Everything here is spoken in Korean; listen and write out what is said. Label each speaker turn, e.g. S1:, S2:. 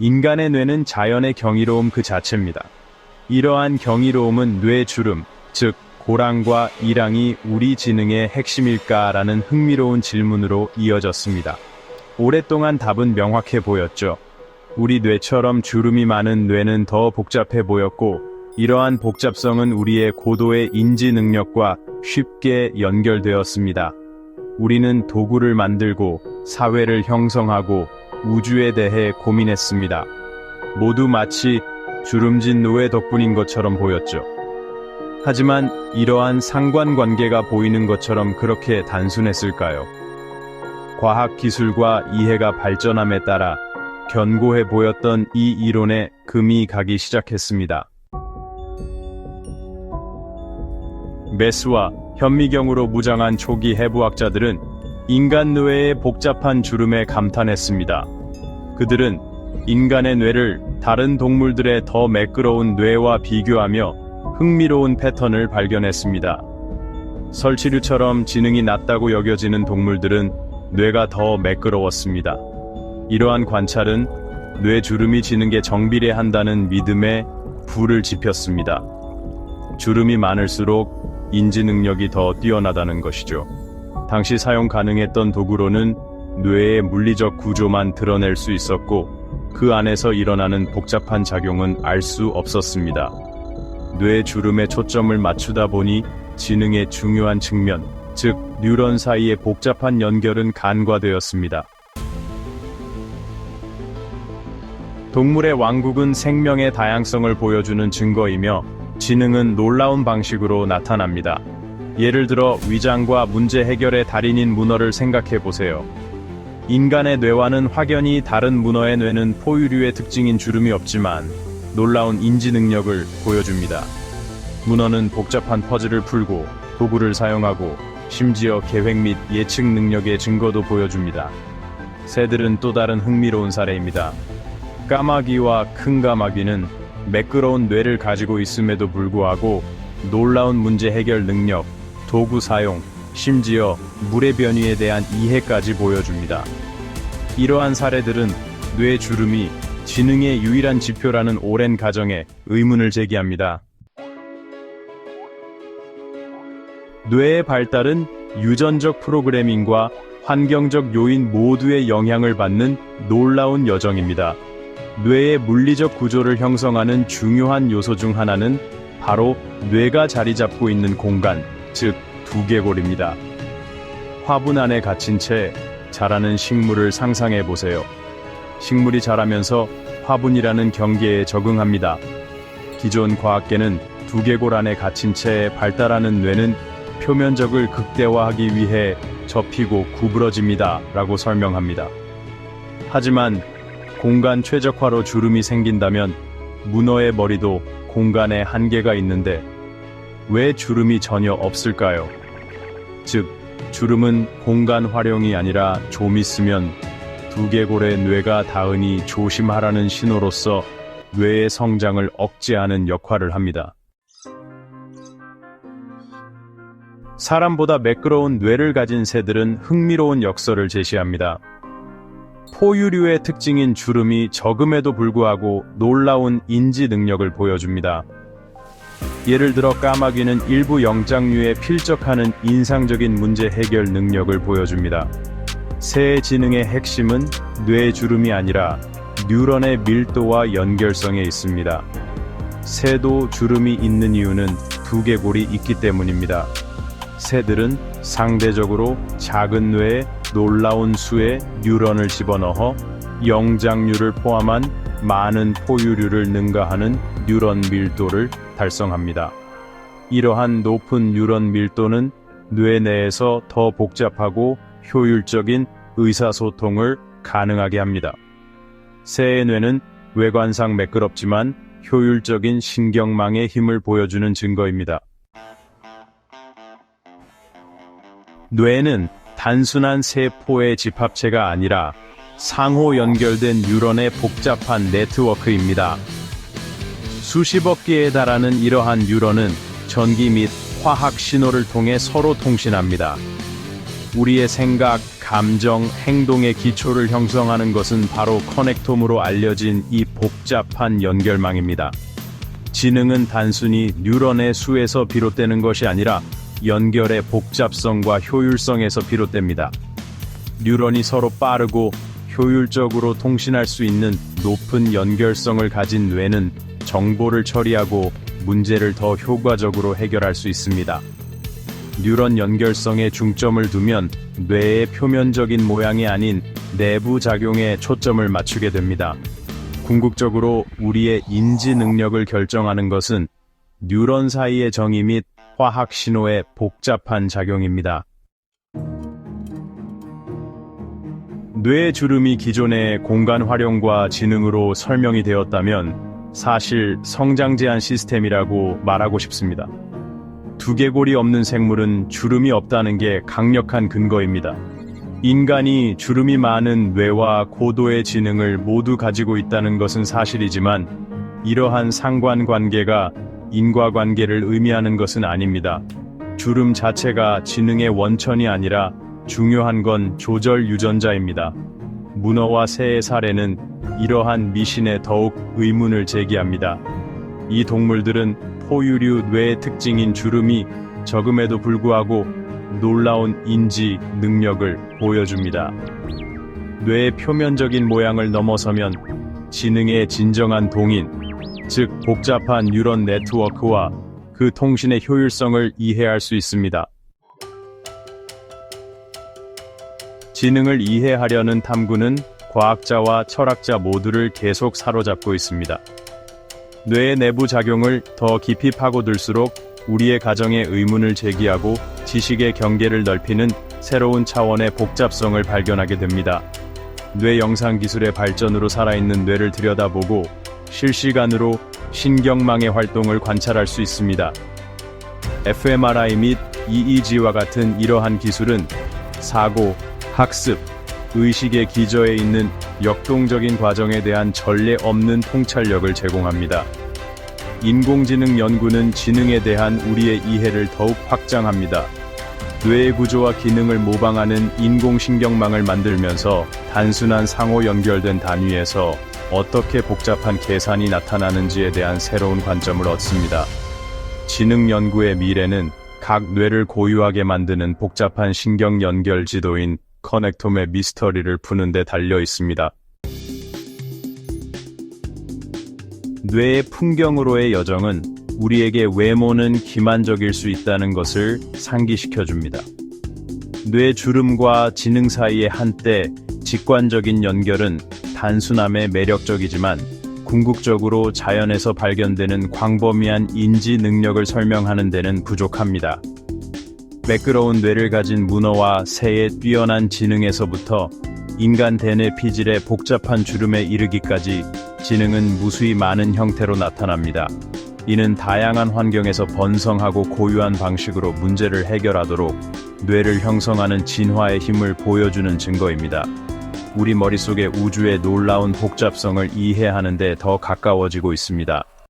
S1: 인간의 뇌는 자연의 경이로움 그 자체입니다. 이러한 경이로움은 뇌 주름, 즉 고랑과 이랑이 우리 지능의 핵심일까라는 흥미로운 질문으로 이어졌습니다. 오랫동안 답은 명확해 보였죠. 우리 뇌처럼 주름이 많은 뇌는 더 복잡해 보였고, 이러한 복잡성은 우리의 고도의 인지 능력과 쉽게 연결되었습니다. 우리는 도구를 만들고 사회를 형성하고 우주에 대해 고민했습니다. 모두 마치 주름진 노예 덕분인 것처럼 보였죠. 하지만 이러한 상관관계가 보이는 것처럼 그렇게 단순했을까요? 과학 기술과 이해가 발전함에 따라 견고해 보였던 이 이론에 금이 가기 시작했습니다. 메스와 현미경으로 무장한 초기 해부학자들은 인간 뇌의 복잡한 주름에 감탄했습니다. 그들은 인간의 뇌를 다른 동물들의 더 매끄러운 뇌와 비교하며 흥미로운 패턴을 발견했습니다. 설치류처럼 지능이 낮다고 여겨지는 동물들은 뇌가 더 매끄러웠습니다. 이러한 관찰은 뇌 주름이 지는 게 정비례한다는 믿음에 불을 지폈습니다. 주름이 많을수록 인지 능력이 더 뛰어나다는 것이죠. 당시 사용 가능했던 도구로는 뇌의 물리적 구조만 드러낼 수 있었고 그 안에서 일어나는 복잡한 작용은 알 수 없었습니다. 뇌 주름에 초점을 맞추다 보니 지능의 중요한 측면, 즉 뉴런 사이의 복잡한 연결은 간과되었습니다. 동물의 왕국은 생명의 다양성을 보여주는 증거이며 지능은 놀라운 방식으로 나타납니다. 예를 들어 위장과 문제 해결의 달인인 문어를 생각해 보세요. 인간의 뇌와는 확연히 다른 문어의 뇌는 포유류의 특징인 주름이 없지만 놀라운 인지 능력을 보여줍니다. 문어는 복잡한 퍼즐을 풀고 도구를 사용하고 심지어 계획 및 예측 능력의 증거도 보여줍니다. 새들은 또 다른 흥미로운 사례입니다. 까마귀와 큰 까마귀는 매끄러운 뇌를 가지고 있음에도 불구하고 놀라운 문제 해결 능력, 도구 사용, 심지어 물의 변이에 대한 이해까지 보여줍니다. 이러한 사례들은 뇌 주름이 지능의 유일한 지표라는 오랜 가정에 의문을 제기합니다. 뇌의 발달은 유전적 프로그래밍과 환경적 요인 모두의 영향을 받는 놀라운 여정입니다. 뇌의 물리적 구조를 형성하는 중요한 요소 중 하나는 바로 뇌가 자리 잡고 있는 공간, 즉 두개골입니다. 화분 안에 갇힌 채 자라는 식물을 상상해 보세요. 식물이 자라면서 화분이라는 경계에 적응합니다. 기존 과학계는 두개골 안에 갇힌 채 발달하는 뇌는 표면적을 극대화하기 위해 접히고 구부러집니다. 라고 설명합니다. 하지만 공간 최적화로 주름이 생긴다면 문어의 머리도 공간에 한계가 있는데 왜 주름이 전혀 없을까요? 즉, 주름은 공간 활용이 아니라 좀 있으면 두개골의 뇌가 닿으니 조심하라는 신호로서 뇌의 성장을 억제하는 역할을 합니다. 사람보다 매끄러운 뇌를 가진 새들은 흥미로운 역설을 제시합니다. 포유류의 특징인 주름이 적음에도 불구하고 놀라운 인지 능력을 보여줍니다. 예를 들어 까마귀는 일부 영장류에 필적하는 인상적인 문제 해결 능력을 보여줍니다. 새의 지능의 핵심은 뇌 주름이 아니라 뉴런의 밀도와 연결성에 있습니다. 새도 주름이 있는 이유는 두개골이 있기 때문입니다. 새들은 상대적으로 작은 뇌에 놀라운 수의 뉴런을 집어넣어 영장류를 포함한 많은 포유류를 능가하는 뉴런 밀도를 달성합니다. 이러한 높은 뉴런 밀도는 뇌 내에서 더 복잡하고 효율적인 의사소통을 가능하게 합니다. 새의 뇌는 외관상 매끄럽지만 효율적인 신경망의 힘을 보여주는 증거입니다. 뇌는 단순한 세포의 집합체가 아니라 상호 연결된 뉴런의 복잡한 네트워크입니다. 수십억 개에 달하는 이러한 뉴런은 전기 및 화학 신호를 통해 서로 통신합니다. 우리의 생각, 감정, 행동의 기초를 형성하는 것은 바로 커넥톰으로 알려진 이 복잡한 연결망입니다. 지능은 단순히 뉴런의 수에서 비롯되는 것이 아니라 연결의 복잡성과 효율성에서 비롯됩니다. 뉴런이 서로 빠르고 효율적으로 통신할 수 있는 높은 연결성을 가진 뇌는 정보를 처리하고 문제를 더 효과적으로 해결할 수 있습니다. 뉴런 연결성에 중점을 두면 뇌의 표면적인 모양이 아닌 내부 작용에 초점을 맞추게 됩니다. 궁극적으로 우리의 인지 능력을 결정하는 것은 뉴런 사이의 정의 및 화학 신호의 복잡한 작용입니다. 뇌 주름이 기존의 공간 활용과 지능으로 설명이 되었다면 사실 성장 제한 시스템이라고 말하고 싶습니다. 두개골이 없는 생물은 주름이 없다는 게 강력한 근거입니다. 인간이 주름이 많은 뇌와 고도의 지능을 모두 가지고 있다는 것은 사실이지만 이러한 상관관계가 인과관계를 의미하는 것은 아닙니다. 주름 자체가 지능의 원천이 아니라 중요한 건 조절 유전자입니다. 문어와 새의 사례는 이러한 미신에 더욱 의문을 제기합니다. 이 동물들은 포유류 뇌의 특징인 주름이 적음에도 불구하고 놀라운 인지 능력을 보여줍니다. 뇌의 표면적인 모양을 넘어서면 지능의 진정한 동인, 즉 복잡한 뉴런 네트워크와 그 통신의 효율성을 이해할 수 있습니다. 지능을 이해하려는 탐구는 과학자와 철학자 모두를 계속 사로잡고 있습니다. 뇌의 내부 작용을 더 깊이 파고들수록 우리의 가정에 의문을 제기하고 지식의 경계를 넓히는 새로운 차원의 복잡성을 발견하게 됩니다. 뇌 영상 기술의 발전으로 살아있는 뇌를 들여다보고 실시간으로 신경망의 활동을 관찰할 수 있습니다. fMRI 및 EEG와 같은 이러한 기술은 사고, 학습, 의식의 기저에 있는 역동적인 과정에 대한 전례 없는 통찰력을 제공합니다. 인공지능 연구는 지능에 대한 우리의 이해를 더욱 확장합니다. 뇌의 구조와 기능을 모방하는 인공신경망을 만들면서 단순한 상호 연결된 단위에서 어떻게 복잡한 계산이 나타나는지에 대한 새로운 관점을 얻습니다. 지능 연구의 미래는 각 뇌를 고유하게 만드는 복잡한 신경 연결 지도인 커넥톰의 미스터리를 푸는 데 달려 있습니다. 뇌의 풍경으로의 여정은 우리에게 외모는 기만적일 수 있다는 것을 상기시켜 줍니다. 뇌 주름과 지능 사이의 한때 직관적인 연결은 단순함에 매력적이지만 궁극적으로 자연에서 발견되는 광범위한 인지 능력을 설명하는 데는 부족합니다. 매끄러운 뇌를 가진 문어와 새의 뛰어난 지능에서부터 인간 대뇌 피질의 복잡한 주름에 이르기까지 지능은 무수히 많은 형태로 나타납니다. 이는 다양한 환경에서 번성하고 고유한 방식으로 문제를 해결하도록 뇌를 형성하는 진화의 힘을 보여주는 증거입니다. 우리 머릿속의 우주의 놀라운 복잡성을 이해하는 데 더 가까워지고 있습니다.